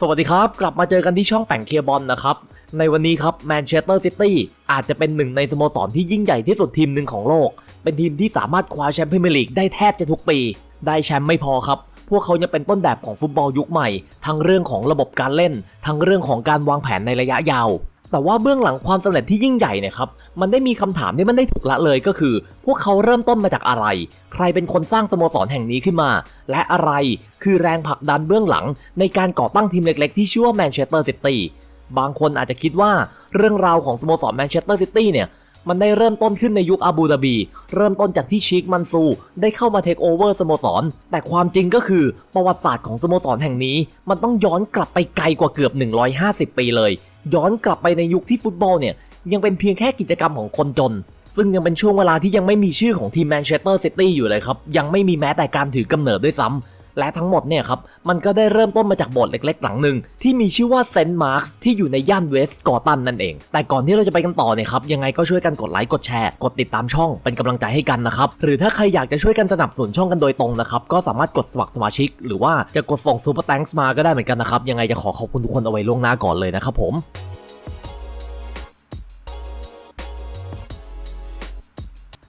สวัสดีครับ กลับมาเจอกันที่ช่องแป่งเคลียร์บอลนะครับ ในวันนี้ครับแมนเชสเตอร์ซิตี้อาจจะเป็นหนึ่งในสโมสรที่ยิ่งใหญ่ที่สุดทีมหนึ่งของโลก เป็นทีมที่สามารถคว้าแชมเปี้ยร์ลีกได้แทบจะทุกปี ได้แชมป์ไม่พอครับ พวกเขายังเป็นต้นแบบของฟุตบอลยุคใหม่ ทั้งเรื่องของระบบการเล่น ทั้งเรื่องของการวางแผนในระยะยาว แต่ว่าเบื้องหลังความสำเร็จที่ยิ่งใหญ่เนี่ยครับ มันได้มีคำถามที่มันได้ถูกละเลยก็คือ พวกเขาเริ่มต้นมาจากอะไร ใครเป็นคนสร้างสโมสรแห่งนี้ขึ้นมา และอะไรคือแรงผลักดันเบื้องหลัง ในการก่อตั้งทีมเล็กๆที่ชื่อว่าแมนเชสเตอร์ซิตี้ บางคนอาจจะคิดว่าเรื่องราวของสโมสรแมนเชสเตอร์ซิตี้เนี่ยมันได้เริ่มต้นขึ้นในยุคอาบูดาบี เริ่มต้นจากที่ชิคมันซู ได้เข้ามาเทคโอเวอร์สโมสร แต่ความจริงก็คือประวัติศาสตร์ของสโมสรแห่งนี้ มันต้องย้อนกลับไปไกลกว่าเกือบ 150 ปีเลย ย้อนกลับไปในยุคที่ฟุตบอลเนี่ย ยังเป็นเพียงแค่กิจกรรมของคนจน ซึ่งยังเป็นช่วงเวลาที่ยังไม่มีชื่อของทีมแมนเชสเตอร์ซิตี้อยู่เลยครับ ยังไม่มีแม้แต่การถือกำเนิดด้วยซ้ำ และทั้งหมดเนี่ยครับมันก็ได้เริ่มต้นมาจากโบสถ์เล็กๆ หลังหนึ่งที่มีชื่อว่าเซนต์มาร์คที่อยู่ในย่านเวสต์กอตันนั่นเอง แต่ก่อนที่เราจะไปกันต่อเนี่ยครับยังไงก็ช่วยกันกดไลค์กดแชร์กดติดตามช่องเป็นกำลังใจให้กันนะครับหรือถ้าใครอยากจะช่วยกันสนับสนุนช่องกันโดยตรงนะครับก็สามารถกดสมัครสมาชิก หรือว่าจะกดส่งซูเปอร์แตงส์มาก็ได้เหมือนกันนะครับยังไงจะขอขอบคุณทุกคนเอาไว้ล่วงหน้าก่อนเลยนะครับผม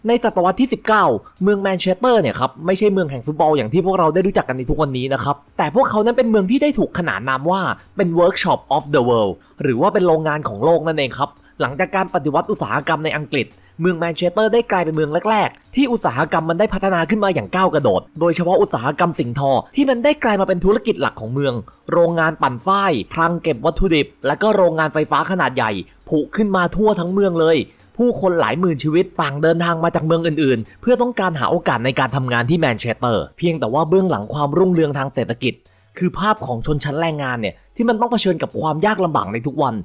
ในศตวรรษที่ 19 เมืองแมนเชสเตอร์เนี่ยครับไม่ใช่เมืองแห่งฟุตบอลอย่างที่พวกเราได้รู้จักกันในทุกวันนี้นะครับ แต่พวกเขานั้นเป็นเมืองที่ได้ถูกขนานนามว่าเป็น Workshop of the World หรือว่าเป็นโรงงานของโลกนั่นเองครับ หลังจากการปฏิวัติอุตสาหกรรมในอังกฤษเมืองแมนเชสเตอร์ได้กลายเป็นเมืองแรก ๆ ที่อุตสาหกรรมมันได้พัฒนาขึ้นมาอย่างก้าวกระโดด โดยเฉพาะอุตสาหกรรมสิ่งทอ ที่มันได้กลายมาเป็นธุรกิจหลักของเมือง โรงงานปั่นฝ้ายคลังเก็บวัตถุดิบ และก็โรงงานไฟฟ้าขนาดใหญ่ผุขึ้นมาทั่วทั้งเมืองเลย ผู้คนหลายหมื่นชีวิตต่างเดินทางมาจากเมืองอื่นๆ เพื่อต้องการหาโอกาสในการทำงานที่แมนเชสเตอร์ เพียงแต่ว่าเบื้องหลังความรุ่งเรืองทางเศรษฐกิจ คือภาพของชนชั้นแรงงานเนี่ยที่มันต้องเผชิญกับความยากลำบากในทุกวัน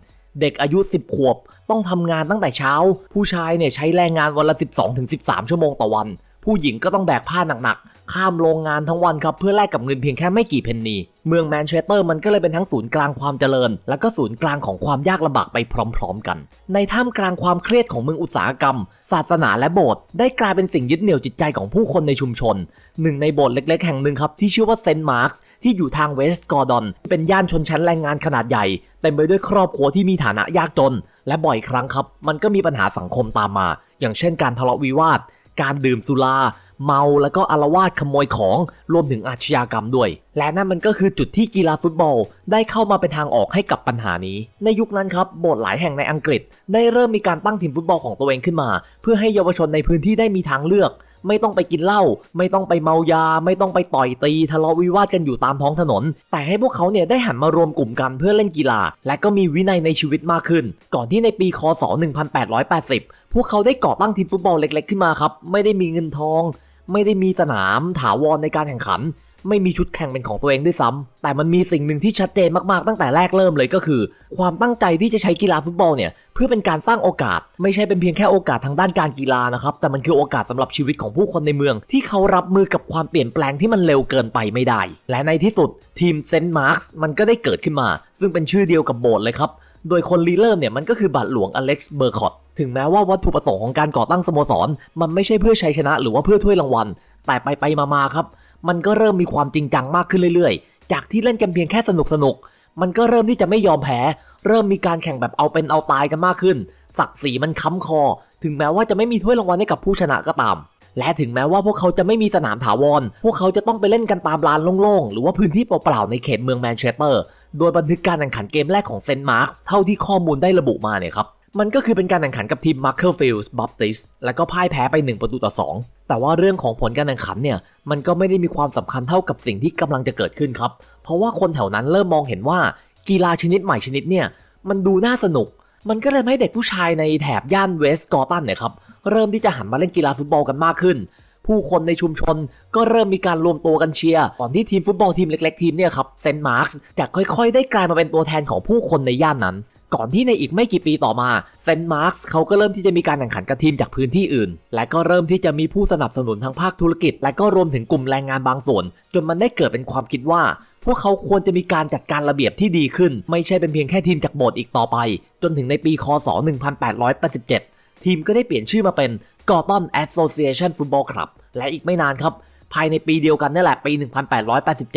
เด็กอายุ 10 ขวบ ต้องทำงานตั้งแต่เช้า ผู้ชายเนี่ยใช้แรงงานวันละ 12-13 ชั่วโมงต่อวัน ผู้หญิงก็ต้องแบกผ้าหนักๆ ข้ามโรงงานทั้งวันครับเพื่อแลกกับเงินเพียงแค่ไม่กี่เพนนีเมืองแมนเชสเตอร์มันก็เลยเป็นทั้งศูนย์กลางความเจริญ และก็ศูนย์กลางของความยากลำบากไปพร้อม ๆ กัน ในท่ามกลางความเครียดของเมืองอุตสาหกรรม ศาสนาและโบสถ์ได้กลายเป็นสิ่งยึดเหนี่ยวจิตใจของผู้คนในชุมชน หนึ่งในโบสถ์เล็ก ๆ แห่งหนึ่งครับที่ชื่อว่าเซนต์มาร์คที่อยู่ทางเวสต์กอร์ดอนเป็นย่านชนชั้นแรงงานขนาดใหญ่เต็มไปด้วยครอบครัวที่มีฐานะยากจน และบ่อยครั้งครับ มันก็มีปัญหาสังคมตามมา อย่างเช่นการทะเลาะวิวาท การดื่มสุรา เมาแล้วก็อารวาสขโมยของรวมถึงอาชญากรรมด้วย และนั่นมันก็คือจุดที่กีฬาฟุตบอล ได้เข้ามาเป็นทางออกให้กับปัญหานี้ ในยุคนั้นครับโบสถ์หลายแห่งในอังกฤษ ได้เริ่มมีการตั้งทีมฟุตบอลของตัวเองขึ้นมา เพื่อให้เยาวชนในพื้นที่ได้มีทางเลือกไม่ต้องไปกินเหล้าไม่ต้องไปเมายา ไม่ต้องไปต่อยตีทะเลาะวิวาทกันอยู่ตามท้องถนน แต่ให้พวกเขาเนี่ยได้หันมารวมกลุ่มกันเพื่อเล่นกีฬา และก็มีวินัยในชีวิตมากขึ้น ก่อนที่ในปีคศ 1880 พวกเขาได้ก่อตั้งทีมฟุตบอลเล็กๆขึ้นมาครับ ไม่ได้มีเงินทอง ไม่ได้มีสนามถาวรในการแข่งขัน ไม่มีชุดแข่งเป็นของตัวเองด้วยซ้ำแต่มันมีสิ่งหนึ่งที่ชัดเจนมากๆตั้งแต่แรกเริ่มเลยก็คือ ความตั้งใจที่จะใช้กีฬาฟุตบอลเนี่ยเพื่อเป็นการสร้างโอกาส ไม่ใช่เป็นเพียงแค่โอกาสทางด้านการกีฬานะครับแต่มันคือโอกาสสำหรับชีวิตของผู้คนในเมือง ที่เขารับมือกับความเปลี่ยนแปลงที่มันเร็วเกินไปไม่ได้ และในที่สุดทีมเซนต์มาร์คมันก็ได้เกิดขึ้นมา ซึ่งเป็นชื่อเดียวกับโบสถ์เลยครับ โดยคนรีเริ่มเนี่ยมันก็คือบาทหลวงอเล็กซ์เบอร์คอตถึงแม้ว่าวัตถุประสงค์ของการก่อตั้งสโมสร มันไม่ใช่เพื่อชัยชนะหรือว่าเพื่อถ้วยรางวัล แต่ไปไปมามาครับ มันก็เริ่มมีความจริงจังมากขึ้นเรื่อยๆ จากที่เล่นกันเพียงแค่สนุกสนุกๆมันก็เริ่มที่จะไม่ยอมแพ้ เริ่มมีการแข่งแบบเอาเป็นเอาตายกันมากขึ้น ศักดิ์ศรีมันค้ำคอ ถึงแม้ว่าจะไม่มีถ้วยรางวัลให้กับผู้ชนะก็ตาม และถึงแม้ว่าพวกเขาจะไม่มีสนามถาวร พวกเขาจะต้องไปเล่นกันตามลานโล่งๆ หรือว่าพื้นที่เปล่าๆในเขตเมืองแมนเชสเตอร์ โดยบันทึกการแข่งขันเกมแรกของเซนต์มาร์คเท่าที่ข้อมูลได้ระบุมาเนี่ยครับ มันก็คือเป็นการแข่งขันกับทีม m a r k e r f i e l d s Baptist แล้วก็พ่ายแพ้ไป 1 ประตูต่อ 2 แต่ว่าเรื่องของผลการแข่งขันเนี่ย มันก็ไม่ได้มีความสำคัญเท่ากับสิ่งที่กำลังจะเกิดขึ้นครับ เพราะว่าคนแถวนั้นเริ่มมองเห็นว่ากีฬาชนิดใหม่ชนิดเนี่ยมันดูน่าสนุก มันก็เลยให้เด็กผู้ชายในแถบย่านเวสต์กอตันเนี่ยครับเริ่มที่จะหันมาเล่นกีฬาฟุตบอลกันมากขึ้น ผู้คนในชุมชนก็เริ่มมีการรวมตัวกันเชียร์ก่อนที่ทีมฟุตบอลทีมเล็กๆทีมเนี่ยครับเซนต์มาร์คจะค่อยๆ ได้กลายมาเป็นตัวแทนของผู้คนในย่านนั้น ก่อนที่ในอีกไม่กี่ปีต่อมาเซนต์มาร์คเขาก็เริ่มที่จะมีการแข่งขันกับทีมจากพื้นที่อื่น และก็เริ่มที่จะมีผู้สนับสนุนทางภาคธุรกิจ และก็รวมถึงกลุ่มแรงงานบางส่วน จนมันได้เกิดเป็นความคิดว่า พวกเขาควรจะมีการจัดการระเบียบที่ดีขึ้น ไม่ใช่เป็นเพียงแค่ทีมจากโบสถ์อีกต่อไป จนถึงในปีคศ 1887 ทีมก็ได้เปลี่ยนชื่อมาเป็น Gorton Association Football Club และอีกไม่นานครับภายในปีเดียวกันนี่แหละปี 1887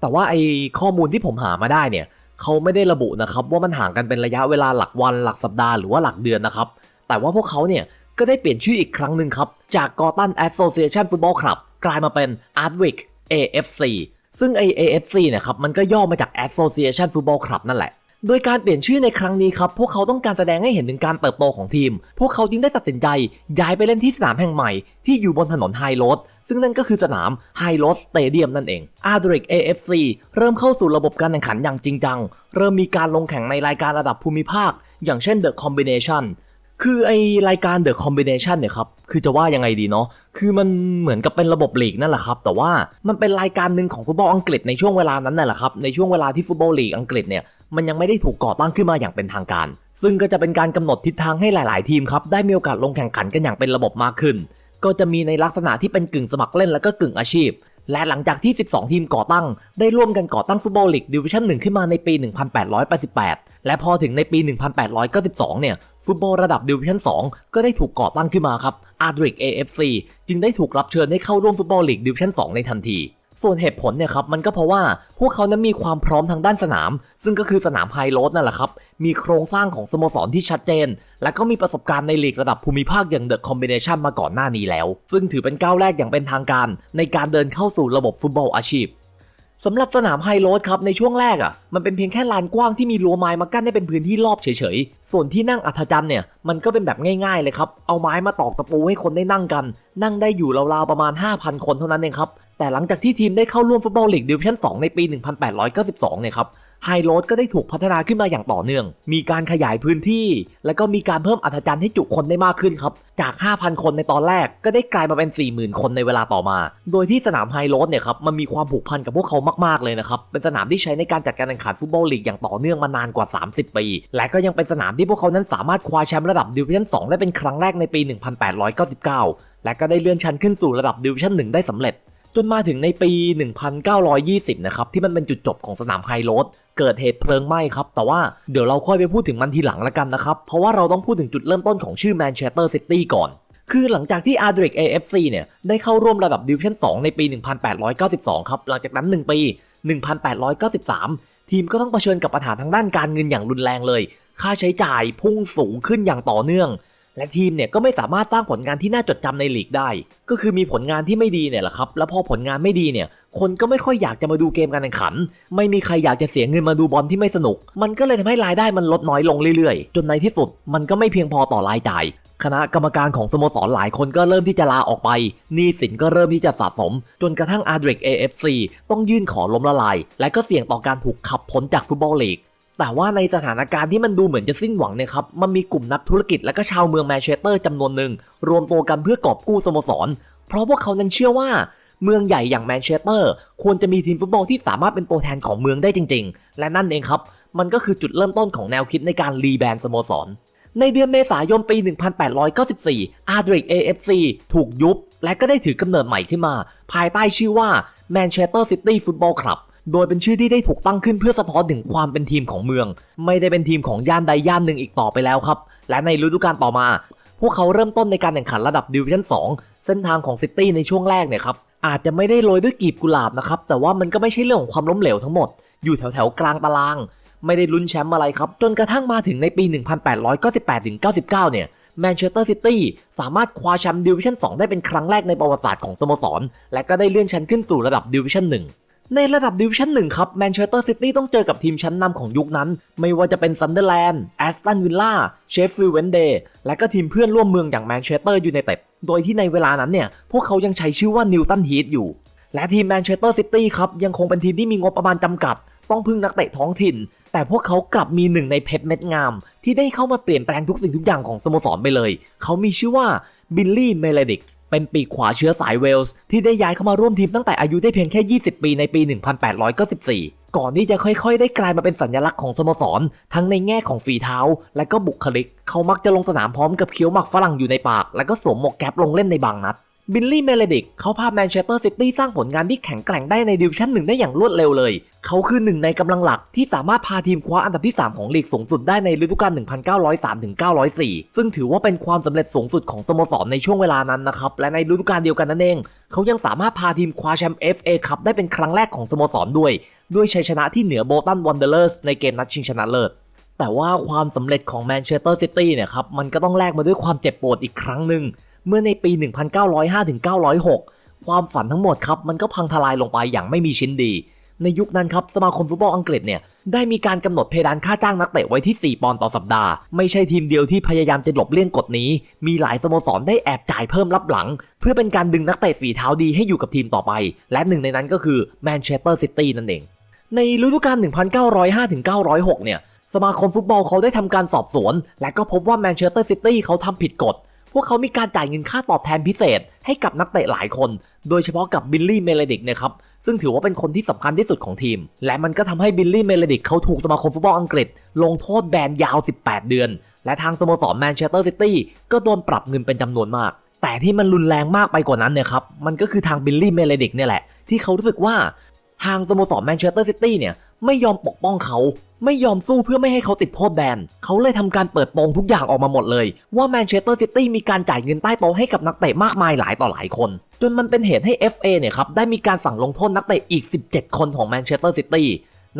แต่ว่าไอ้ข้อมูลที่ผมหามาได้เนี่ยเขาไม่ได้ระบุนะครับว่ามันห่างกันเป็นระยะเวลาหลักวันหลักสัปดาห์หรือว่าหลักเดือนนะครับ แต่ว่าพวกเขาเนี่ยก็ได้เปลี่ยนชื่ออีกครั้งหนึ่งครับ จาก Gotham Association Football Club กลายมาเป็น Ardwick AFC ซึ่ง AFC เนี่ยครับมันก็ย่อมาจาก Association Football Club นั่นแหละ โดยการเปลี่ยนชื่อในครั้งนี้ครับ พวกเขาต้องการแสดงให้เห็นถึงการเติบโตของทีม พวกเขาจึงได้ตัดสินใจย้ายไปเล่นที่สนามแห่งใหม่ ที่อยู่บนถนนไฮโรดซึ่งนั่นก็คือสนามไฮโรดสเตเดียมนั่นเอง a r d r i c AFC เริ่มเข้าสู่ระบบการแข่งขันอย่างจริงจัง เริ่มมีการลงแข่งในรายการระดับภูมิภาค อย่างเช่น The Combination คือไอรายการ The Combination เนี่ยครับ คือจะว่ายังไงดีเนาะ คือมันเหมือนกับเป็นระบบลีกนั่นแหละครับ แต่ว่ามันเป็นรายการหนึ่งของฟุตบอลอังกฤษในช่วงเวลานั้นนั่นแหละครับ ในช่วงเวลาที่ฟุตบอลลีกอังกฤษเนี่ย มันยังไม่ได้ถูกก่อตั้งขึ้นมาอย่างเป็นทางการ ซึ่งก็จะเป็นการกำหนดทิศทางให้หลาย ๆ ทีมครับได้มีโอกาสลงแข่งขันกันอย่างเป็นระบบมากขึ้น ก็จะมีในลักษณะที่เป็นกึ่งสมัครเล่นและก็กึ่งอาชีพ และหลังจากที่ 12 ทีมก่อตั้ง ได้ร่วมกันก่อตั้งฟุตบอลลีกดิวิชั่น1ขึ้นมาในปี 1888 และพอถึงในปี 1892 เนี่ยฟุตบอลระดับดิวิชั่น 2 ก็ได้ถูกก่อตั้งขึ้นมาครับ Ardwick AFC จึงได้ถูกรับเชิญให้เข้าร่วมฟุตบอลลีกดิวิชั่น 2 ในทันที ส่วนเหตุผลเนี่ยครับมันก็เพราะว่าพวกเขานั้นมีความพร้อมทางด้านสนาม ซึ่งก็คือสนามไฮโรดนั่นแหละครับ มีโครงสร้างของสโมสรที่ชัดเจน และก็มีประสบการณ์ในลีกระดับภูมิภาคอย่างเดอะคอมบิเนชันมาก่อนหน้านี้แล้ว ซึ่งถือเป็นก้าวแรกอย่างเป็นทางการ ในการเดินเข้าสู่ระบบฟุตบอลอาชีพสำหรับสนามไฮโรดครับในช่วงแรกอะ่ะมันเป็นเพียงแค่ลานกว้างที่มีรั้วไม้มากั้นให้เป็นพื้นที่รอบเฉยๆ ส่วนที่นั่งอัธจันทร์เนี่ยมันก็เป็นแบบง่ายๆเลยครับ เอาไม้มาตอกตะปูให้คนได้นั่งกัน นั่งได้อยู่ราวๆประมาณ 5,000 คนเท่านั้นเองครับ แต่หลังจากที่ทีมได้เข้าร่วมฟุตบอลลีกดิวิชั่น 2 ในปี 1892 เนี่ยครับไฮโรดก็ได้ถูกพัฒนาขึ้นมาอย่างต่อเนื่อง มีการขยายพื้นที่ แล้วก็มีการเพิ่มอัธจันทร์ให้จุคนได้มากขึ้นครับ จาก 5,000 คนในตอนแรก ก็ได้กลายมาเป็น 40,000 คนในเวลาต่อมา โดยที่สนามไฮโรดเนี่ยครับ มันมีความผูกพันกับพวกเขามาก ๆ เลยนะครับ เป็นสนามที่ใช้ในการจัดการแข่งขันฟุตบอลลีกอย่างต่อเนื่องมานานกว่า 30 ปี และก็ยังเป็นสนามที่พวกเขานั้นสามารถคว้าแชมป์ระดับดิวิชั่น 2 ได้เป็นครั้งแรกในปี 1899 และก็ได้เลื่อนชั้นขึ้นสู่ระดับดิวิชั่น 1 ได้สำเร็จ จนมาถึงในปี 1920 นะครับ ที่มันเป็นจุดจบของสนามไฮโรดเกิดเหตุเพลิงไหม้ครับ แต่ว่าเดี๋ยวเราค่อยไปพูดถึงมันทีหลังละกันนะครับ เพราะว่าเราต้องพูดถึงจุดเริ่มต้นของชื่อแมนเชสเตอร์ซิตี้ก่อน คือหลังจากที่ Ardwick AFC เนี่ย ได้เข้าร่วมระดับดิวิชั่น 2 ในปี 1892 ครับ หลังจากนั้น 1 ปี 1893 ทีมก็ต้องเผชิญกับปัญหาทางด้านการเงินอย่างรุนแรงเลย ค่าใช้จ่ายพุ่งสูงขึ้นอย่างต่อเนื่อง และทีมเนี่ยก็ไม่สามารถสร้างผลงานที่น่าจดจำในลีกได้ ก็คือมีผลงานที่ไม่ดีเนี่ยแหละครับ แล้วพอผลงานไม่ดีเนี่ย คนก็ไม่ค่อยอยากจะมาดูเกมการแข่งขัน ไม่มีใครอยากจะเสียเงินมาดูบอลที่ไม่สนุก มันก็เลยทำให้รายได้มันลดน้อยลงเรื่อยๆ จนในที่สุด มันก็ไม่เพียงพอต่อรายจ่าย คณะกรรมการของสโมสรหลายคนก็เริ่มที่จะลาออกไปหนี้สินก็เริ่มที่จะสะสม จนกระทั่ง Ardwick AFC ต้องยื่นขอล้มละลาย และก็เสี่ยงต่อการถูกขับพ้นจากฟุตบอลลีก แต่ว่าในสถานการณ์ที่มันดูเหมือนจะสิ้นหวังเนี่ยครับ มันมีกลุ่มนักธุรกิจและก็ชาวเมืองแมนเชสเตอร์จำนวนหนึ่ง รวมตัวกันเพื่อกอบกู้สโมสร เพราะพวกเขานั้นเชื่อว่า เมืองใหญ่อย่างแมนเชสเตอร์ควรจะมีทีมฟุตบอลที่สามารถเป็นตัวแทนของเมืองได้จริง ๆ และนั่นเองครับ มันก็คือจุดเริ่มต้นของแนวคิดในการรีแบรนด์สโมสร ในเดือนเมษายนปี 1894 Ardwick AFC ถูกยุบ และก็ได้ถือกำเนิดใหม่ขึ้นมา ภายใต้ชื่อว่า Manchester City Football Club โดยเป็นชื่อที่ได้ถูกตั้งขึ้นเพื่อสะท้อนถึงความเป็นทีมของเมือง ไม่ได้เป็นทีมของย่านใดย่านหนึ่งอีกต่อไปแล้วครับ และในฤดูกาลต่อมา พวกเขาเริ่มต้นในการแข่งขันระดับดิวิชั่น2 เส้นทางของซิตี้ในช่วงแรกเนี่ยครับอาจจะไม่ได้โรยด้วยกีบกุหลาบนะครับ แต่ว่ามันก็ไม่ใช่เรื่องของความล้มเหลวทั้งหมด อยู่แถวแถวๆกลางตาราง ไม่ได้ลุ้นแชมป์อะไรครับ จนกระทั่งมาถึงในปี 1898-99 เนี่ยแมนเชสเตอร์ซิตี้สามารถคว้าแชมป์ดิวิชั่น 2 ได้เป็นครั้งแรกในประวัติศาสตร์ของสโมสร และก็ได้เลื่อนชั้นขึ้นสู่ระดับดิวิชั่น 1 ในระดับดิวิชั่น1ครับแมนเชสเตอร์ซิตี้ต้องเจอกับทีมชั้นนำของยุคนั้น ไม่ว่าจะเป็นซันเดอร์แลนด์แอสตันวิลล่าเชฟฟิลด์เวนเดย์และก็ทีมเพื่อนร่วมเมืองอย่างแมนเชสเตอร์ยูไนเต็ดโดยที่ในเวลานั้นเนี่ย พวกเขายังใช้ชื่อว่านิวตันฮีทอยู่ และทีมแมนเชสเตอร์ซิตี้ครับ ยังคงเป็นทีมที่มีงบประมาณจำกัด ต้องพึ่งนักเตะท้องถิ่น แต่พวกเขากลับมีหนึ่งในเพชรเม็ดงาม ที่ได้เข้ามาเปลี่ยนแปลงทุกสิ่งทุกอย่างของสโมสรไปเลย เขามีชื่อว่าบิลลี่เมเลดิก เป็นปีกขวาเชื้อสายเวลส์ที่ได้ย้ายเข้ามาร่วมทีมตั้งแต่อายุได้เพียงแค่ 20 ปีในปี 1894 ก่อนที่จะค่อยๆ ได้กลายมาเป็นสัญลักษณ์ของสโมสร ทั้งในแง่ของฝีเท้า และก็บุคลิก เขามักจะลงสนามพร้อมกับเคี้ยวหมักฝรั่งอยู่ในปาก และก็สวมหมวกแก๊ปลงเล่นในบางนัด บิลลี่เมเลดิกเขาพาแมนเชสเตอร์ซิตี้สร้างผลงานที่แข็งแกร่งได้ในดิวิชั่นหนึ่งได้อย่างรวดเร็วเลย เขาคือหนึ่งในกำลังหลักที่สามารถพาทีมคว้าอันดับที่ 3 ของลีกสูงสุดได้ในฤดูกาล 1903-904 ซึ่งถือว่าเป็นความสำเร็จสูงสุดของสโมสรในช่วงเวลานั้นนะครับ และในฤดูกาลเดียวกันนั่นเอง เขายังสามารถพาทีมคว้าแชมป์ FA คัพได้เป็นครั้งแรกของสโมสรด้วย ด้วยชัยชนะที่เหนือโบตันวันเดอร์เลอร์สในเกมนัดชิงชนะเลิศแต่ว่าความสำเร็จของแมนเชสเตอร์ซิตี้เนี่ยครับมันก็ต้องแลกมาด้วยความเจ็บปวดอีกครั้งหนึ่ง เมื่อในปี 1905-906 ความฝันทั้งหมดครับมันก็พังทลายลงไปอย่างไม่มีชิ้นดี ในยุคนั้นครับสมาคมฟุตบอลอังกฤษเนี่ยได้มีการกำหนดเพดานค่าจ้างนักเตะไว้ที่ 4 ปอนด์ต่อสัปดาห์ ไม่ใช่ทีมเดียวที่พยายามจะหลบเลี่ยงกฎนี้ มีหลายสโมสรได้แอบจ่ายเพิ่มรับหลัง เพื่อเป็นการดึงนักเตะฝีเท้าดีให้อยู่กับทีมต่อไป และหนึ่งในนั้นก็คือแมนเชสเตอร์ซิตี้นั่นเอง ในฤดูกาล 1905-906 เนี่ยสมาคมฟุตบอลเขาได้ทำการสอบสวน และก็พบว่าแมนเชสเตอร์ซิตี้เขาทำผิดกฎ พวกเขามีการจ่ายเงินค่าตอบแทนพิเศษ ให้กับนักเตะหลายคน โดยเฉพาะกับบิลลี่เมเลดิกนะครับ ซึ่งถือว่าเป็นคนที่สำคัญที่สุดของทีม และมันก็ทำให้บิลลี่เมเลดิกเขาถูกสมาคมฟุตบอลอังกฤษ ลงโทษแบนยาว 18 เดือน และทางสโมสรแมนเชสเตอร์ซิตี้ก็โดนปรับเงินเป็นจำนวนมาก แต่ที่มันรุนแรงมากไปกว่านั้นเนี่ยครับ มันก็คือทางบิลลี่เมเลดิกเนี่ยแหละ ที่เขารู้สึกว่าทางสโมสรแมนเชสเตอร์ซิตี้เนี่ยไม่ยอมปกป้องเขา ไม่ยอมสู้เพื่อไม่ให้เขาติดโทษแบน เขาเลยทำการเปิดโปงทุกอย่างออกมาหมดเลย ว่าแมนเชสเตอร์ซิตี้มีการจ่ายเงินใต้โต๊ะให้กับนักเตะมากมายหลายต่อหลายคน จนมันเป็นเหตุให้ FA เนี่ยครับได้มีการสั่งลงโทษนักเตะอีก 17 คนของแมนเชสเตอร์ซิตี้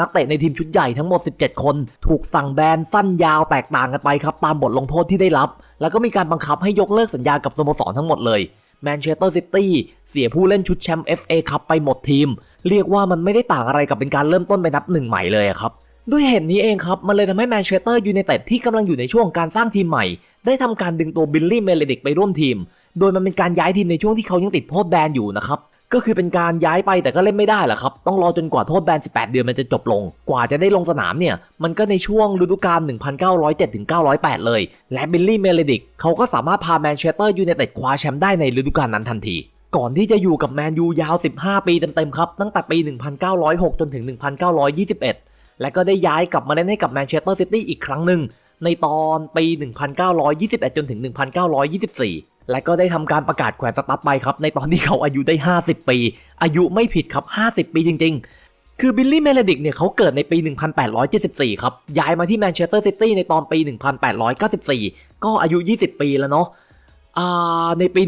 นักเตะในทีมชุดใหญ่ทั้งหมด 17 คน ถูกสั่งแบนสั้นยาวแตกต่างกันไปครับตามบทลงโทษที่ได้รับ แล้วก็มีการบังคับให้ยกเลิกสัญญากับสโมสรทั้งหมดเลยแมนเชสเตอร์ซิตี้เสียผู้เล่นชุดแชมป์ FA ครับไปหมดทีม เรียกว่ามันไม่ได้ต่างอะไรกับเป็นการเริ่มต้นไปนับหนึ่งใหม่เลยครับ ด้วยเหตุนี้เองครับ มันเลยทำให้แมนเชสเตอร์ยูไนเต็ดที่กำลังอยู่ในช่วงการสร้างทีมใหม่ ได้ทำการดึงตัวบิลลี่เมเลดิกไปร่วมทีม โดยมันเป็นการย้ายทีมในช่วงที่เขายังติดโทษแบนอยู่นะครับ ก็คือเป็นการย้ายไปแต่ก็เล่นไม่ได้แหละครับ ต้องรอจนกว่าโทษแบน 18 เดือนมันจะจบลง กว่าจะได้ลงสนามเนี่ย มันก็ในช่วงฤดูกาล 1907ถึง908 เลย และบิลลี่เมเลดิกเขาก็สามารถพาแมนเชสเตอร์ยูไนเต็ดคว้าแชมป์ได้ในฤดูกาลนั้นทันทีก่อนที่จะอยู่กับแมนยูยาว 15 ปีเต็มๆครับ ตั้งแต่ปี 1906 จนถึง 1921 และก็ได้ย้ายกลับมาเล่นให้กับแมนเชสเตอร์ซิตี้อีกครั้งหนึ่งในตอนปี 1921 จนถึง 1924 และก็ได้ทำการประกาศแขวนสตั๊ดไปครับ ในตอนที่เขาอายุได้ 50 ปี อายุไม่ผิดครับ 50 ปีจริง ๆ คือบิลลี่เมเลดิกเนี่ยเขาเกิดในปี 1874 ครับ ย้ายมาที่แมนเชสเตอร์ซิตี้ในตอนปี 1894 ก็อายุ 20 ปีแล้วเนาะอ่าในปี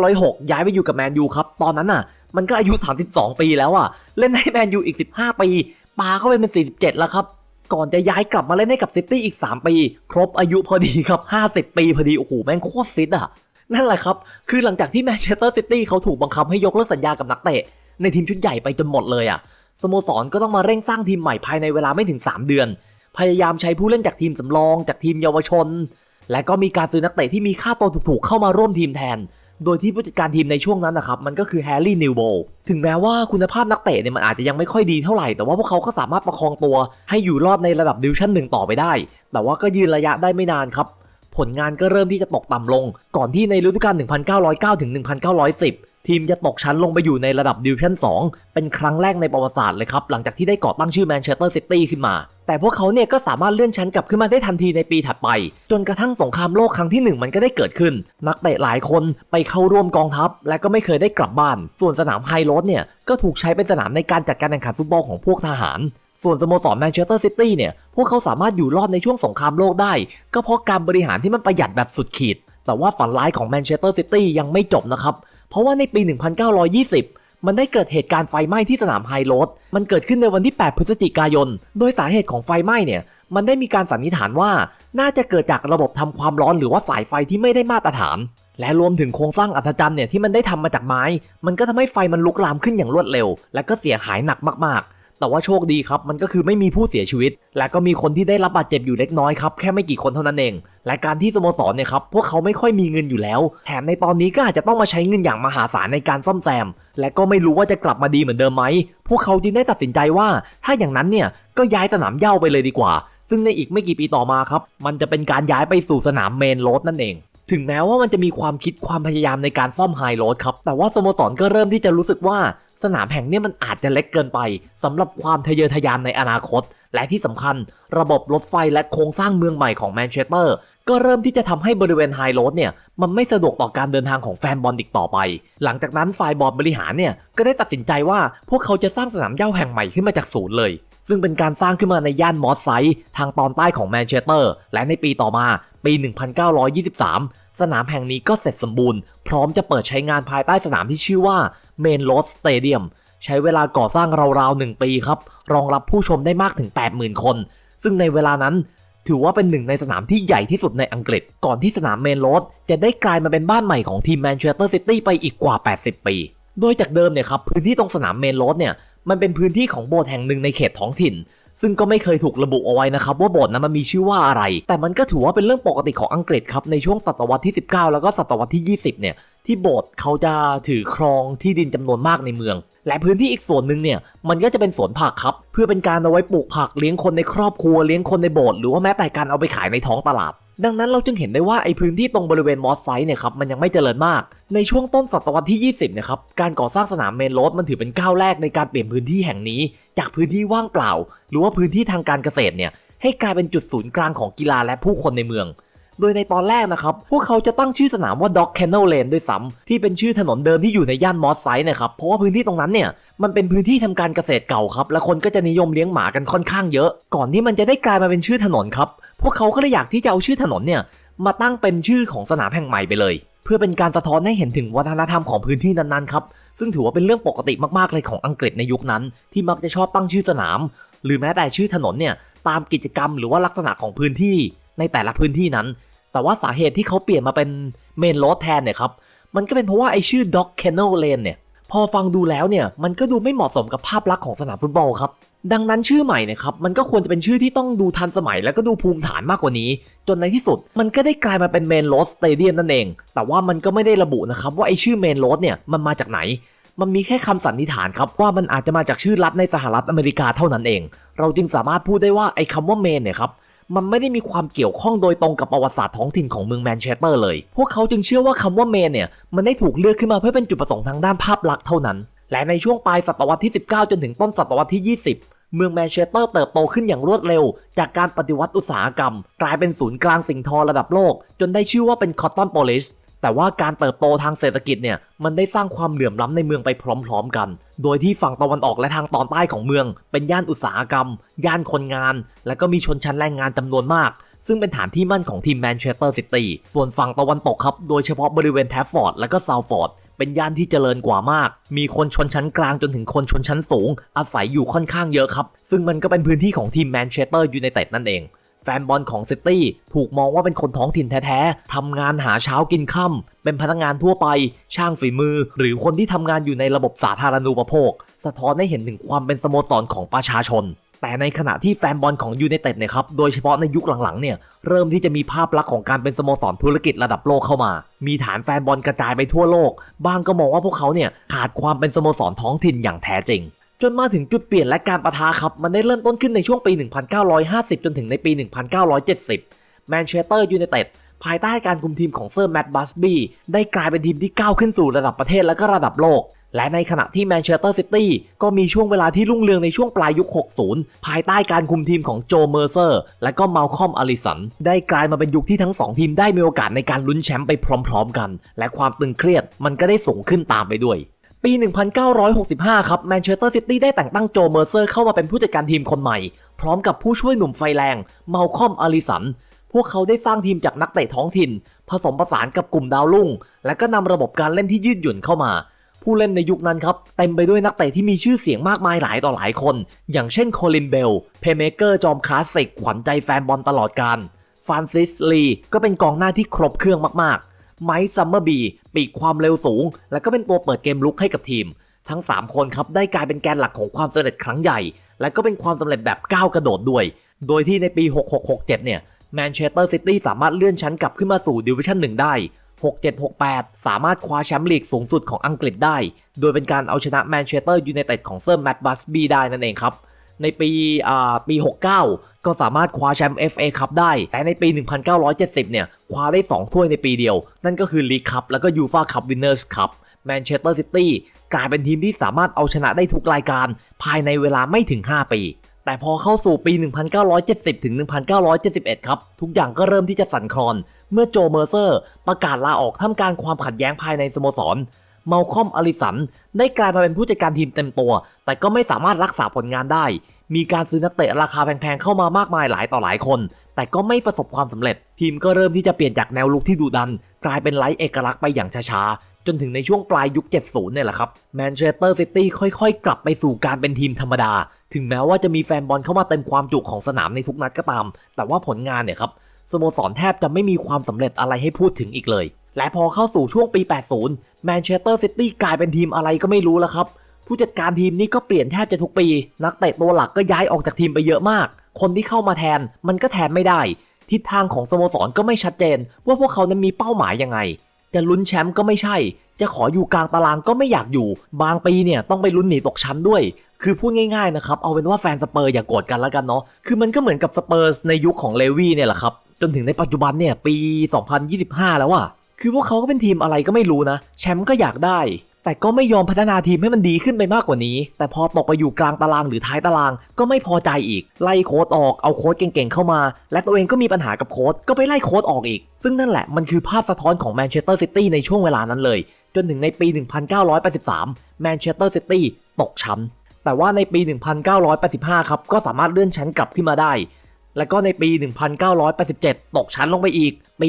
1906 ย้ายไปอยู่กับแมนยูครับ ตอนนั้นน่ะ มันก็อายุ 32 ปีแล้วอะ เล่นให้แมนยูอีก 15 ปี ปาเข้าไปเป็น 47 แล้วครับ ก่อนจะย้ายกลับมาเล่นให้กับซิตี้อีก 3 ปี ครบอายุพอดีครับ 50 ปีพอดี โอ้โห แม่งโคตรฟิตอะ นั่นแหละครับ คือหลังจากที่แมนเชสเตอร์ซิตี้เขาถูกบังคับให้ยกเลิกสัญญากับนักเตะ ในทีมชุดใหญ่ไปจนหมดเลยอะสโมสรก็ต้องมาเร่งสร้างทีมใหม่ภายในเวลาไม่ถึง 3 เดือน พยายามใช้ผู้เล่นจากทีมสำรองจากทีมเยาวชน และก็มีการซื้อนักเตะที่มีค่าตัวถูกๆเข้ามาร่วมทีมแทน โดยที่ผู้จัดการทีมในช่วงนั้นนะครับมันก็คือแฮร์รี่นิวโบถึงแม้ว่าคุณภาพนักเตะเนี่ยมันอาจจะยังไม่ค่อยดีเท่าไหร่ แต่ว่าพวกเขาก็สามารถประคองตัว ให้อยู่รอดในระดับดิวชั่นหนึ่งต่อไปได้ แต่ว่าก็ยืนระยะได้ไม่นานครับ ผลงานก็เริ่มที่จะตกต่ำลง ก่อนที่ในฤดูกาล1909ถึง1910 ทีมจะตกชั้นลงไปอยู่ในระดับดิวชั่น 2 เป็นครั้งแรกในประวัติศาสตร์เลยครับ หลังจากที่ได้ก่อตั้งชื่อแมนเชสเตอร์ซิตี้ขึ้นมา แต่พวกเขาเนี่ยก็สามารถเลื่อนชั้นกลับขึ้นมาได้ทันทีในปีถัดไป จนกระทั่งสงครามโลกครั้งที่ 1 มันก็ได้เกิดขึ้น นักเตะหลายคนไปเข้าร่วมกองทัพ และก็ไม่เคยได้กลับบ้าน ส่วนสนามไฮโรดเนี่ยก็ถูกใช้เป็นสนามในการจัดการแข่งขันฟุตบอลของพวกทหารส่วนสโมสรแมนเชสเตอร์ซิตี้เนี่ย พวกเขาสามารถอยู่รอดในช่วงสงครามโลกได้ ก็เพราะการบริหารที่มันประหยัดแบบสุดขีด แต่ว่าฝันร้ายของแมนเชสเตอร์ซิตี้ยังไม่จบนะครับ เพราะว่าในปี 1920 มันได้เกิดเหตุการณ์ไฟไหม้ที่สนามไฮโรดมันเกิดขึ้นในวันที่ 8 พฤศจิกายน โดยสาเหตุของไฟไหม้เนี่ย มันได้มีการสันนิษฐานว่า น่าจะเกิดจากระบบทำความร้อนหรือว่าสายไฟที่ไม่ได้มาตรฐาน และรวมถึงโครงสร้างอัศจรรย์เนี่ยที่มันได้ทำมาจากไม้ มันก็ทำให้ไฟมันลุกลามขึ้นอย่างรวดเร็ว และก็เสียหายหนักมากๆ แต่ว่าโชคดีครับมันก็คือไม่มีผู้เสียชีวิต และก็มีคนที่ได้รับบาดเจ็บอยู่เล็กน้อยครับแค่ไม่กี่คนเท่านั้นเอง และการที่สโมสรเนี่ยครับพวกเขาไม่ค่อยมีเงินอยู่แล้ว แถมในตอนนี้ก็อาจจะต้องมาใช้เงินอย่างมหาศาลในการซ่อมแซม และก็ไม่รู้ว่าจะกลับมาดีเหมือนเดิมไหมพวกเขาจึงได้ตัดสินใจว่า ถ้าอย่างนั้นเนี่ยก็ย้ายสนามเย้าไปเลยดีกว่า ซึ่งในอีกไม่กี่ปีต่อมาครับมันจะเป็นการย้ายไปสู่สนามเมนโรดนั่นเองถึงแม้ว่ามันจะมีความคิดความพยายามในการซ่อมไฮโรดครับ แต่ว่าสโมสรก็เริ่มที่จะรู้สึกว่า สนามแห่งนี้มันอาจจะเล็กเกินไปสำหรับความทะเยอทะยานในอนาคต และที่สำคัญ ระบบรถไฟและโครงสร้างเมืองใหม่ของแมนเชสเตอร์ก็เริ่มที่จะทำให้บริเวณไฮโรดเนี่ย มันไม่สะดวกต่อการเดินทางของแฟนบอลอีกต่อไป หลังจากนั้นฝ่ายบอร์ดบริหารเนี่ย ก็ได้ตัดสินใจว่าพวกเขาจะสร้างสนามเย้าแห่งใหม่ขึ้นมาจากศูนย์เลย ซึ่งเป็นการสร้างขึ้นมาในย่านมอสไซด์ทางตอนใต้ของแมนเชสเตอร์ และในปีต่อมาปี 1923 สนามแห่งนี้ก็เสร็จสมบูรณ์ พร้อมจะเปิดใช้งานภายใต้สนามที่ชื่อว่า เมนโรสสเตเดียมใช้เวลาก่อสร้างราวๆ1ปีครับ รองรับผู้ชมได้มากถึง 80,000 คน ซึ่งในเวลานั้นถือว่าเป็นหนึ่งในสนามที่ใหญ่ที่สุดในอังกฤษ ก่อนที่สนามเมนโรดจะได้กลายมาเป็นบ้านใหม่ของทีมแมนเชสเตอร์ซิตี้ไปอีกกว่า 80 ปี โดยจากเดิมเนี่ยครับพื้นที่ตรงสนามเมนโรดเนี่ยมันเป็นพื้นที่ของโบสถ์แห่งหนึ่งในเขตท้องถิ่น ซึ่งก็ไม่เคยถูกระบุเอาไว้นะครับว่าโบสถ์นั้นมันมีชื่อว่าอะไร แต่มันก็ถือว่าเป็นเรื่องปกติของอังกฤษครับในช่วงศตวรรษที่ 19 แล้วก็ศตวรรษที่ 20 เนี่ย ที่โบสถ์เขาจะถือครองที่ดินจำนวนมากในเมือง และพื้นที่อีกส่วนหนึ่งเนี่ยมันก็จะเป็นสวนผักครับ เพื่อเป็นการเอาไว้ปลูกผักเลี้ยงคนในครอบครัวเลี้ยงคนในโบสถ์หรือว่าแม้แต่การเอาไปขายในท้องตลาด ดังนั้นเราจึงเห็นได้ว่าไอพื้นที่ตรงบริเวณมอสไซด์เนี่ยครับมันยังไม่เจริญมาก ในช่วงต้นศตวรรษที่ 20นะครับการก่อสร้างสนามเมนโรดมันถือเป็นก้าวแรกในการเปลี่ยนพื้นที่แห่งนี้ จากพื้นที่ว่างเปล่า หรือว่าพื้นที่ทางการเกษตรเนี่ยให้กลายเป็นจุดศูนย์กลางของกีฬาและผู้คนในเมือง โดยในตอนแรกนะครับ พวกเขาจะตั้งชื่อสนามว่า Dog Kennel Lane ด้วยซ้ำที่เป็นชื่อถนนเดิมที่อยู่ในย่านมอสไซด์นะครับ เพราะว่าพื้นที่ตรงนั้นเนี่ย มันเป็นพื้นที่ทำการเกษตรเก่าครับ และคนก็จะนิยมเลี้ยงหมากันค่อนข้างเยอะ ก่อนที่มันจะได้กลายมาเป็นชื่อถนนครับ พวกเขาก็เลยอยากที่จะเอาชื่อถนนเนี่ยมาตั้งเป็นชื่อของสนามแห่งใหม่ไปเลย เพื่อเป็นการสะท้อนให้เห็นถึงวัฒนธรรมของพื้นที่นั้นๆครับซึ่งถือว่าเป็นเรื่องปกติมากๆเลยของอังกฤษในยุคนั้น ที่มักจะชอบตั้งชื่อสนาม หรือแม้แต่ชื่อถนนเนี่ยตามกิจกรรมหรือว่าลักษณะของพื้นที่ ในแต่ละพื้นที่นั้น แต่ว่าสาเหตุที่เขาเปลี่ยนมาเป็นเมนโรดแทนเนี่ยครับ มันก็เป็นเพราะว่าไอชื่อ Dog Kennel Lane เนี่ย พอฟังดูแล้วเนี่ย มันก็ดูไม่เหมาะสมกับภาพลักษณ์ของสนามฟุตบอลครับ ดังนั้นชื่อใหม่เนี่ยครับ มันก็ควรจะเป็นชื่อที่ต้องดูทันสมัย แล้วก็ดูภูมิฐานมากกว่านี้ จนในที่สุด มันก็ได้กลายมาเป็นเมนโรดสเตเดียมนั่นเอง แต่ว่ามันก็ไม่ได้ระบุนะครับว่าไอชื่อเมนโรดเนี่ย มันมาจากไหนมันมีแค่คำสันนิษฐานครับว่ามันอาจจะมาจากชื่อรัฐในสหรัฐอเมริกาเท่านั้นเอง เราจึงสามารถพูดได้ว่าไอ้คำว่าเมนเนี่ยครับ มันไม่ได้มีความเกี่ยวข้องโดยตรงกับประวัติศาสตร์ท้องถิ่นของเมืองแมนเชสเตอร์เลย พวกเขาจึงเชื่อว่าคำว่าเมนเนี่ยมันได้ถูกเลือกขึ้นมาเพื่อเป็นจุดประสงค์ทางด้านภาพลักษณ์เท่านั้น และในช่วงปลายศตวรรษที่ 19 จนถึงต้นศตวรรษที่ 20เมืองแมนเชสเตอร์เติบโตขึ้นอย่างรวดเร็ว จากการปฏิวัติอุตสาหกรรม กลายเป็นศูนย์กลางสิ่งทอระดับโลก จนได้ชื่อว่าเป็นคอตตอนโพลิสแต่ว่าการเติบโตทางเศรษฐกิจเนี่ย มันได้สร้างความเหลื่อมล้ำในเมืองไปพร้อม ๆ กัน โดยที่ฝั่งตะวันออกและทางตอนใต้ของเมือง เป็นย่านอุตสาหกรรม ย่านคนงาน และก็มีชนชั้นแรงงานจำนวนมาก ซึ่งเป็นฐานที่มั่นของทีมแมนเชสเตอร์ซิตี้ ส่วนฝั่งตะวันตกครับ โดยเฉพาะบริเวณแทฟฟอร์ดและก็ซาวฟอร์ดเป็นย่านที่เจริญกว่ามาก มีคนชนชั้นกลางจนถึงคนชนชั้นสูง อาศัยอยู่ค่อนข้างเยอะครับ ซึ่งมันก็เป็นพื้นที่ของทีมแมนเชสเตอร์ยูไนเต็ดนั่นเอง ฟนบอลของซิตี้ถูกมองว่าเป็นคนท้องถิ่นแท้ๆทำงานหาเช้ากินค่ำเป็นพนักงานทั่วไป ช่างฝีมือ หรือคนที่ทำงานอยู่ในระบบสาธารณูปโภค สะท้อนให้เห็นถึงความเป็นสโมสรของประชาชน แต่ในขณะที่แฟนบอลของยูไนเต็ดเนี่ยครับ โดยเฉพาะในยุคหลังๆเนี่ย เริ่มที่จะมีภาพลักษณ์ของการเป็นสโมสรธุรกิจระดับโลกเข้ามา มีฐานแฟนบอลกระจายไปทั่วโลกบางก็มองว่าพวกเขาเนี่ยขาดความเป็นสโมสรท้องถิ่นอย่างแท้จริง จนมาถึงจุดเปลี่ยนและการประทะครับ มันได้เริ่มต้นขึ้นในช่วงปี 1950 จนถึงในปี 1970 แมนเชสเตอร์ยูไนเต็ดภายใต้การคุมทีมของเซอร์แมตต์บัสบี้ได้กลายเป็นทีมที่ก้าวขึ้นสู่ระดับประเทศและก็ระดับโลก และในขณะที่แมนเชสเตอร์ซิตี้ก็มีช่วงเวลาที่รุ่งเรืองในช่วงปลายยุค 60 ภายใต้การคุมทีมของโจเมอร์เซอร์ และก็มาลคอมอาริสัน ได้กลายมาเป็นยุคที่ทั้งสองทีมได้มีโอกาสในการลุ้นแชมป์ไปพร้อม ๆ กัน และความตึงเครียดมันก็ได้สูงขึ้นตามไปด้วย ปี 1965 ครับแมนเชสเตอร์ซิตี้ได้แต่งตั้งโจเมอร์เซอร์เข้ามาเป็นผู้จัดการทีมคนใหม่ พร้อมกับผู้ช่วยหนุ่มไฟแรงเมาลคอมอาริสัน พวกเขาได้สร้างทีมจากนักเตะท้องถิ่น ผสมผสานกับกลุ่มดาวรุ่ง และก็นำระบบการเล่นที่ยืดหยุ่นเข้ามา ผู้เล่นในยุคนั้นครับ เต็มไปด้วยนักเตะที่มีชื่อเสียงมากมายหลายต่อหลายคน อย่างเช่นโคลินเบล เพเมเกอร์จอมคลาสสิกขวัญใจแฟนบอลตลอดการฟรานซิสลีก็เป็นกองหน้าที่ครบเครื่องมากๆ ไมค์ซัมเมอร์บีปีกความเร็วสูง และก็เป็นตัวเปิดเกมลุกให้กับทีม ทั้ง 3 คนครับได้กลายเป็นแกนหลักของความสำเร็จครั้งใหญ่ และก็เป็นความสำเร็จแบบก้าวกระโดดด้วย โดยที่ในปี 6667 เนี่ยแมนเชสเตอร์ซิตี้สามารถเลื่อนชั้นกลับขึ้นมาสู่ดิวิชั่น1ได้ 6768 สามารถคว้าแชมป์ลีกสูงสุดของอังกฤษได้ โดยเป็นการเอาชนะแมนเชสเตอร์ยูไนเต็ดของเซอร์แมตต์บัสบีได้นั่นเองครับ ในปีอ่าปี 69 ก็สามารถคว้าแชมป์ FA คัพได้ แต่ในปี 1970 เนี่ย คว้าได้ 2 ถ้วยในปีเดียว นั่นก็คือลีกคัพแล้วก็ยูฟาคัพวินเนอร์สคัพแมนเชสเตอร์ซิตี้กลายเป็นทีมที่สามารถเอาชนะได้ทุกรายการ ภายในเวลาไม่ถึง 5 ปี แต่พอเข้าสู่ปี 1970 ถึง 1971 ครับ ทุกอย่างก็เริ่มที่จะสั่นคลอน เมื่อโจเมอร์เซอร์ ประกาศลาออกท่ามกลางความขัดแย้งภายในสโมสร มาลคอมอลิสัน ได้กลายมาเป็นผู้จัดการทีมเต็มตัว แต่ก็ไม่สามารถรักษาผลงานได้ มีการซื้อนักเตะราคาแพงๆ เข้ามามากมายหลายต่อหลายคน แต่ก็ไม่ประสบความสำเร็จ ทีมก็เริ่มที่จะเปลี่ยนจากแนวลุกที่ดุดัน กลายเป็นไร้เอกลักษณ์ไปอย่างช้าๆจจนถึงในช่วงปลายยุค 70 เนี่ยแหละครับแมนเชสเตอร์ซิตี้ค่อยๆ กลับไปสู่การเป็นทีมธรรมดา ถึงแม้ว่าจะมีแฟนบอลเข้ามาเต็มความจุของสนามในทุกนัดก็ตาม แต่ว่าผลงานเนี่ยครับสโมสรแทบจะไม่มีความสำเร็จอะไรให้พูดถึงอีกเลย และพอเข้าสู่ช่วงปี 80 แมนเชสเตอร์ซิตี้กลายเป็นทีมอะไรก็ไม่รู้แล้วครับ ผู้จัดการทีมนี่ก็เปลี่ยนแทบจะทุกปี นักเตะตัวหลักก็ย้ายออกจากทีมไปเยอะมาก คนที่เข้ามาแทนมันก็แทนไม่ได้ ทิศทางของสโมสรก็ไม่ชัดเจน ว่าพวกเขานั้นมีเป้าหมายยังไง จะลุ้นแชมป์ก็ไม่ใช่ จะขออยู่กลางตารางก็ไม่อยากอยู่ บางปีเนี่ยต้องไปลุ้นหนีตกชั้นด้วยคือพูดง่ายๆนะครับ เอาเป็นว่าแฟนสเปอร์อย่ากโกรธกันแล้วกันเนาะ คือมันก็เหมือนกับสเปอร์ในยุคของเลวี่เนี่ยแหละครับ จนถึงในปัจจุบันเนี่ยปี 2025 แล้วอะ คือพวกเขาก็เป็นทีมอะไรก็ไม่รู้นะ แชมป์ก็อยากได้ แต่ก็ไม่ยอมพัฒนาทีมให้มันดีขึ้นไปมากกว่านี้ แต่พอตกไปอยู่กลางตารางหรือท้ายตาราง ก็ไม่พอใจอีก ไล่โค้ดออก เอาโค้ดเก่งๆเข้ามา และตัวเองก็มีปัญหากับโค้ดก็ไปไล่โค้ดออกอีก ซึ่งนั่นแหละมันคือภาพสะท้อนของแมนเชสเตอร์ซิตี้ในช่วงเวลานั้นเลย จนถึงในปี 1983 แมนเชสเตอร์ซิตี้ตกชั้นแต่ว่าในปี 1985 ครับ ก็สามารถเลื่อนชั้นกลับขึ้นมาได้ แล้วก็ในปี 1987 ตกชั้นลงไปอีก ปี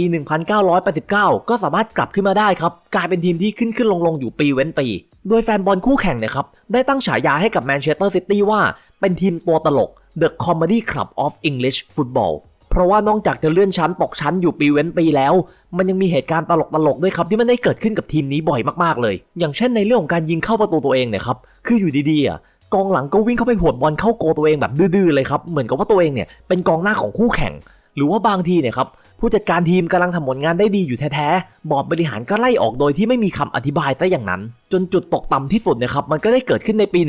1989 ก็สามารถกลับขึ้นมาได้ครับ กลายเป็นทีมที่ขึ้นขึ้นลงลงอยู่ปีเว้นปี โดยแฟนบอลคู่แข่งเนี่ยครับ ได้ตั้งฉายาให้กับแมนเชสเตอร์ซิตี้ว่า เป็นทีมตัวตลก The Comedy Club of English Football เพราะว่านอกจากจะเลื่อนชั้นตกชั้นอยู่ปีเว้นปีแล้ว มันยังมีเหตุการณ์ตลกๆด้วยครับที่มันได้เกิดขึ้นกับทีมนี้บ่อยมากๆเลย อย่างเช่นในเรื่องของการยิงเข้าประตูตัวเองเนี่ยครับ คืออยู่ดีๆอะ กองหลังก็วิ่งเข้าไปหวดบอลเข้าโกตัวเองแบบดื้อๆเลยครับ เหมือนกับว่าตัวเองเนี่ยเป็นกองหน้าของคู่แข่ง หรือว่าบางทีเนี่ยครับผู้จัดการทีมกำลังทำผลงานได้ดีอยู่แท้ๆ บอร์ดบริหารก็ไล่ออกโดยที่ไม่มีคำอธิบายซะอย่างนั้น จนจุดตกต่ำที่สุดเนะครับ มันก็ได้เกิดขึ้นในปี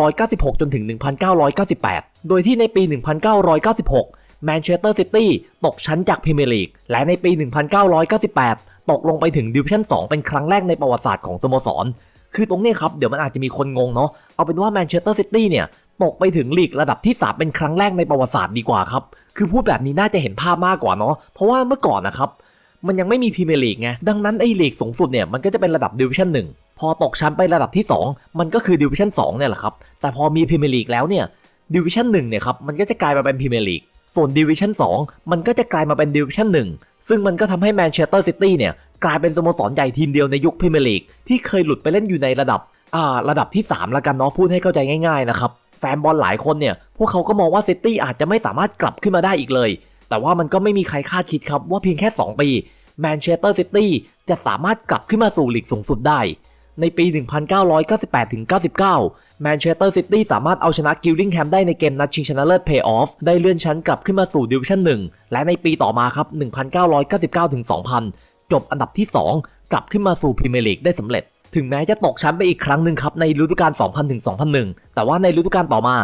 1996 จนถึง 1998 โดยที่ในปี 1996 แมนเชสเตอร์ซิตี้ตกชั้นจากพรีเมียร์ลีก และในปี 1998 ตกลงไปถึงดิวิชั่น 2 เป็นครั้งแรกในประวัติศาสตร์ของสโมสร คือตรงนี้ครับ เดี๋ยวมันอาจจะมีคนงงเนาะ เอาเป็นว่าแมนเชสเตอร์ซิตี้เนี่ย ตกไปถึงลีกระดับที่ 3 เป็นครั้งแรกในประวัติศาสตร์ดีกว่าครับ คือพูดแบบนี้น่าจะเห็นภาพมากกว่าเนาะ เพราะว่าเมื่อก่อนนะครับมันยังไม่มีพรีเมียร์ลีกไง ดังนั้นไอ้ลีกสูงสุดเนี่ย มันก็จะเป็นระดับดิวิชั่น1พอตกชั้นไประดับที่ 2 มันก็คือดิวิชั่น2เนี่ยแหละครับ แต่พอมีพรีเมียร์ลีกแล้วเนี่ยดิวิชั่น1เนี่ยครับ มันก็จะกลายมาเป็นพรีเมียร์ลีก ส่วนดิวิชั่น2มันก็จะกลายมาเป็นดิวิชั่น1ซึ่งมันก็ทำให้แมนเชสเตอร์ซิตี้เนี่ย กลายเป็นสโมสรใหญ่ทีมเดียวในยุคพรีเมียร์ลีกที่เคยหลุดไปเล่นอยู่ในระดับอ่าระดับที่3แล้วกันเนาะพูดให้เข้าใจง่ายๆนะครับแฟนบอลหลายคนเนี่ย พวกเขาก็มองว่าซิตี้อาจจะไม่สามารถกลับขึ้นมาได้อีกเลย แต่ว่ามันก็ไม่มีใครคาดคิดครับว่าเพียงแค่ 2 ปีแมนเชสเตอร์ซิตี้จะสามารถกลับขึ้นมาสู่ลีกสูงสุดได้ ในปี 1998-99 แมนเชสเตอร์ซิตี้สามารถเอาชนะกิลลิงแฮมได้ในเกมนัดชิงชนะเลิศเพย์ออฟได้เลื่อนชั้นกลับขึ้นมาสู่ดิวิชั่น 1 และในปีต่อมาครับ 1999-2000 จบอันดับที่ 2 กลับขึ้นมาสู่พรีเมียร์ลีกได้สำเร็จ ถึงแม้จะตกชั้นไปอีกครั้งหนึ่งครับในฤดูกาล 2000-2001 แต่ว่าในฤดูกาลต่อมา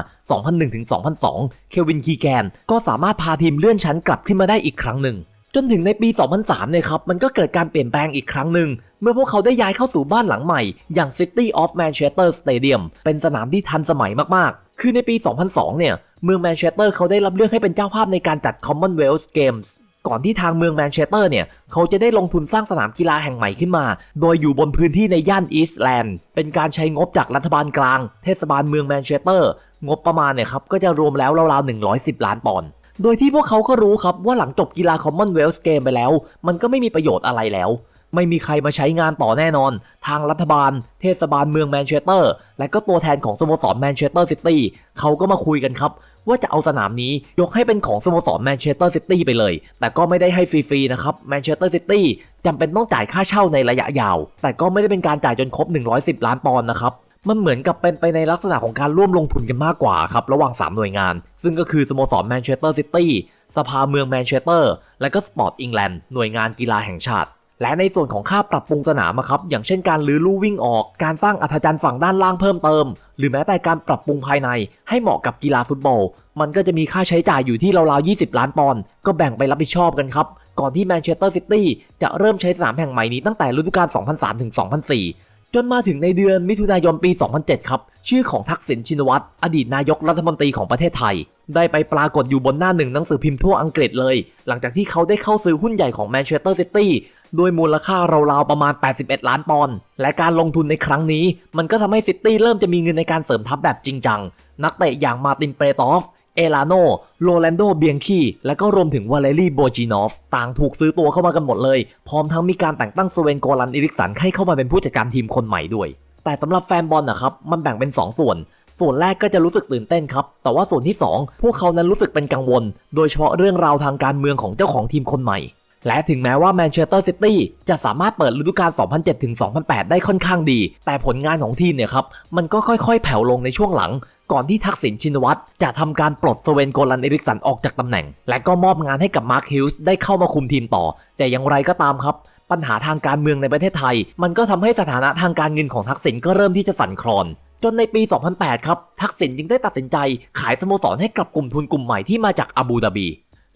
2001-2002 เควินคีแกน ก็สามารถพาทีมเลื่อนชั้นกลับขึ้นมาได้อีกครั้งหนึ่งจนถึงในปี 2003 เนี่ยครับ มันก็เกิดการเปลี่ยนแปลงอีกครั้งหนึ่ง เมื่อพวกเขาได้ย้ายเข้าสู่บ้านหลังใหม่ อย่าง City of Manchester Stadium เป็นสนามที่ทันสมัยมาก ๆ คือในปี 2002 เนี่ย เมืองแมนเชสเตอร์เขาได้รับเลือกให้เป็นเจ้าภาพในการจัด Commonwealth Games ก่อนที่ทางเมืองแมนเชสเตอร์เนี่ย เขาจะได้ลงทุนสร้างสนามกีฬาแห่งใหม่ขึ้นมา โดยอยู่บนพื้นที่ในย่านอีสต์แลนด์ เป็นการใช้งบจากรัฐบาลกลาง เทศบาลเมืองแมนเชสเตอร์ งบประมาณเนี่ยครับก็จะรวมแล้วราวๆ110 ล้านปอนด์โดยที่พวกเขาก็รู้ครับว่าหลังจบกีฬาคอมมอนเวลส์เกมไปแล้ว มันก็ไม่มีประโยชน์อะไรแล้ว ไม่มีใครมาใช้งานต่อแน่นอน ทางรัฐบาล เทศบาลเมืองแมนเชสเตอร์ และก็ตัวแทนของสโมสรแมนเชสเตอร์ซิตี้เขาก็มาคุยกันครับ ว่าจะเอาสนามนี้ยกให้เป็นของสโมสรแมนเชสเตอร์ซิตี้ไปเลย แต่ก็ไม่ได้ให้ฟรีๆนะครับแมนเชสเตอร์ซิตี้จำเป็นต้องจ่ายค่าเช่าในระยะยาว แต่ก็ไม่ได้เป็นการจ่ายจนครบ 110 ล้านปอนด์นะครับมันเหมือนกับเป็นไปในลักษณะของการร่วมลงทุนกันมากกว่าครับระหว่าง 3 หน่วยงาน ซึ่งก็คือสโมสรแมนเชสเตอร์ซิตี้สภาเมืองแมนเชสเตอร์ และก็สปอร์ตอิงแลนด์หน่วยงานกีฬาแห่งชาติ และในส่วนของค่าปรับปรุงสนามครับอย่างเช่นการลื้อลู่วิ่งออก การสร้างอัธจันทร์ฝั่งด้านล่างเพิ่มเติม หรือแม้แต่การปรับปรุงภายในให้เหมาะกับกีฬาฟุตบอล มันก็จะมีค่าใช้จ่ายอยู่ที่ราวๆ20 ล้านปอนด์ก็แบ่งไปรับผิดชอบกันครับก่อนที่แมนเชสเตอร์ซิตี้จะเริ่มใช้สนามแห่งใหม่นี้ตั้งแต่ฤดูกาล 2003 ถึง 2004 จนมาถึงในเดือนมิถุนายนปี 2007 ครับ ชื่อของทักษิณชินวัตรอดีตนายกรัฐมนตรีของประเทศไทย ได้ไปปรากฏอยู่บนหน้าหนึ่งหนังสือพิมพ์ทั่วอังกฤษเลย หลังจากที่เขาได้เข้าซื้อหุ้นใหญ่ของแมนเชสเตอร์ซิตี้ ด้วยมูลค่าราวๆประมาณ 81 ล้านปอนด์และการลงทุนในครั้งนี้ มันก็ทำให้ซิตี้เริ่มจะมีเงินในการเสริมทัพแบบจริงจัง นักเตะอย่างมาตินเปรตอฟเอลาโน โรแลนโด เบียงคีและก็รวมถึงวาเลรี่โบจีนอฟ ต่างถูกซื้อตัวเข้ามากันหมดเลย พร้อมทั้งมีการแต่งตั้งสเวนโกลันอิริกสันให้เข้ามาเป็นผู้จัดการทีมคนใหม่ด้วย แต่สำหรับแฟนบอลนะครับ มันแบ่งเป็น 2 ส่วน ส่วนแรกก็จะรู้สึกตื่นเต้นครับ แต่ว่าส่วนที่ 2 พวกเขานั้นรู้สึกเป็นกังวล โดยเฉพาะเรื่องราวทางการเมืองของเจ้าของทีมคนใหม่ และถึงแม้ว่าแมนเชสเตอร์ซิตี้จะสามารถเปิดฤดูกาล 2007-2008 ได้ค่อนข้างดี แต่ผลงานของทีมเนี่ยครับ มันก็ค่อยๆ แผ่วลงในช่วงหลัง ก่อนที่ทักษิณชินวัตรจะทำการปลดสเวนโกลันเอริกสันออกจากตำแหน่ง และก็มอบงานให้กับมาร์คฮิลส์ได้เข้ามาคุมทีมต่อ แต่อย่างไรก็ตามครับปัญหาทางการเมืองในประเทศไทย มันก็ทำให้สถานะทางการเงินของทักษิณก็เริ่มที่จะสั่นคลอน จนในปี 2008 ครับ ทักษิณจึงได้ตัดสินใจขายสโมสรให้กับกลุ่มทุนกลุ่มใหม่ที่มาจากอาบูดาบี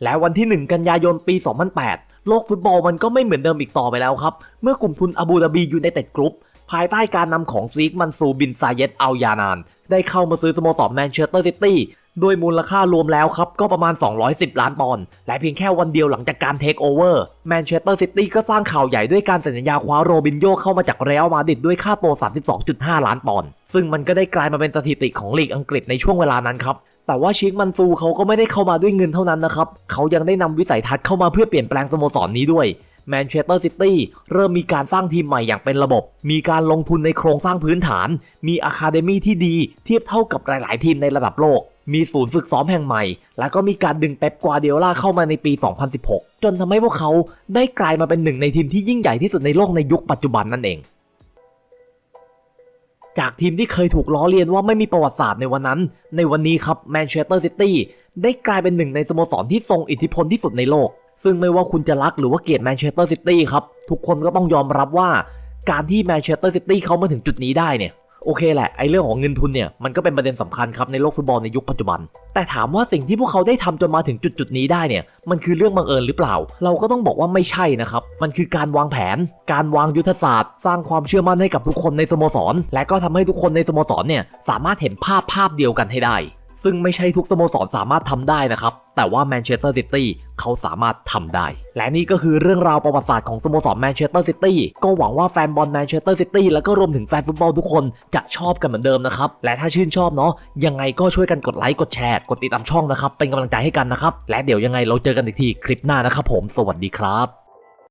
และวันที่ 1 กันยายนปี 2008 โลกฟุตบอลมันก็ไม่เหมือนเดิมอีกต่อไปแล้วครับ เมื่อกลุ่มทุนอาบูดาบียูไนเต็ดกรุ๊ปภายใต้การนำของซีกมันซูบินซาเยตอัลยานาน ได้เข้ามาซื้อสโมสรแมนเชสเตอร์ซิตี้โดยมูลค่ารวมแล้วครับก็ประมาณ 210 ล้านปอนด์และเพียงแค่วันเดียวหลังจากการเทคโอเวอร์แมนเชสเตอร์ซิตี้ก็สร้างข่าวใหญ่ด้วยการเซ็นสัญญาคว้าโรบินโยเข้ามาจากเรอัลมาดริดด้วยค่าตัว 32.5 ล้านปอนด์ซึ่งมันก็ได้กลายมาเป็นสถิติของลีกอังกฤษในช่วงเวลานั้นครับ แต่ว่าชิคมันซูเขาก็ไม่ได้เข้ามาด้วยเงินเท่านั้นนะครับ เขายังได้นำวิสัยทัศน์เข้ามาเพื่อเปลี่ยนแปลงสโมสรนี้ด้วยแมนเชสเตอร์ซิตี้เริ่มมีการสร้างทีมใหม่อย่างเป็นระบบ มีการลงทุนในโครงสร้างพื้นฐาน มีอะคาเดมี่ที่ดี เทียบเท่ากับหลาย ๆ ทีมในระดับโลก มีศูนย์ฝึกซ้อมแห่งใหม่ แล้วก็มีการดึงเป๊ปกวาเดียล่าเข้ามาในปี 2016 จนทำให้พวกเขาได้กลายมาเป็นหนึ่งในทีมที่ยิ่งใหญ่ที่สุดในโลกในยุคปัจจุบันนั่นเอง จากทีมที่เคยถูกล้อเลียนว่าไม่มีประวัติศาสตร์ในวันนั้น ในวันนี้ครับแมนเชสเตอร์ซิตี้ได้กลายเป็นหนึ่งในสโมสรที่ทรงอิทธิพลที่สุดในโลก ซึ่งไม่ว่าคุณจะรักหรือว่าเกลียดแมนเชสเตอร์ซิตี้ครับ ทุกคนก็ต้องยอมรับว่า การที่แมนเชสเตอร์ซิตี้เขามาถึงจุดนี้ได้เนี่ย โอเคแหละไอเรื่องของเงินทุนเนี่ยมันก็เป็นประเด็นสำคัญครับในโลกฟุตบอลในยุคปัจจุบัน แต่ถามว่าสิ่งที่พวกเขาได้ทำจนมาถึงจุดจุดนี้ได้เนี่ยมันคือเรื่องบังเอิญหรือเปล่า เราก็ต้องบอกว่าไม่ใช่นะครับ มันคือการวางแผน การวางยุทธศาสตร์ สร้างความเชื่อมั่นให้กับทุกคนในสโมสร และก็ทำให้ทุกคนในสโมสรเนี่ยสามารถเห็นภาพภาพเดียวกันให้ได้ ซึ่งไม่ใช่ทุกสโมสรสามารถทำได้นะครับ แต่ว่าแมนเชสเตอร์ซิตี้เขาสามารถทำได้ และนี่ก็คือเรื่องราวประวัติศาสตร์ของสโมสรแมนเชสเตอร์ซิตี้ก็หวังว่าแฟนบอลแมนเชสเตอร์ซิตี้แล้วก็รวมถึงแฟนฟุตบอลทุกคนจะชอบกันเหมือนเดิมนะครับ และถ้าชื่นชอบเนาะยังไงก็ช่วยกันกดไลค์กดแชร์กดติดตามช่องนะครับ เป็นกำลังใจให้กันนะครับ และเดี๋ยวยังไงเราเจอกันอีกทีคลิปหน้านะครับผม สวัสดีครับ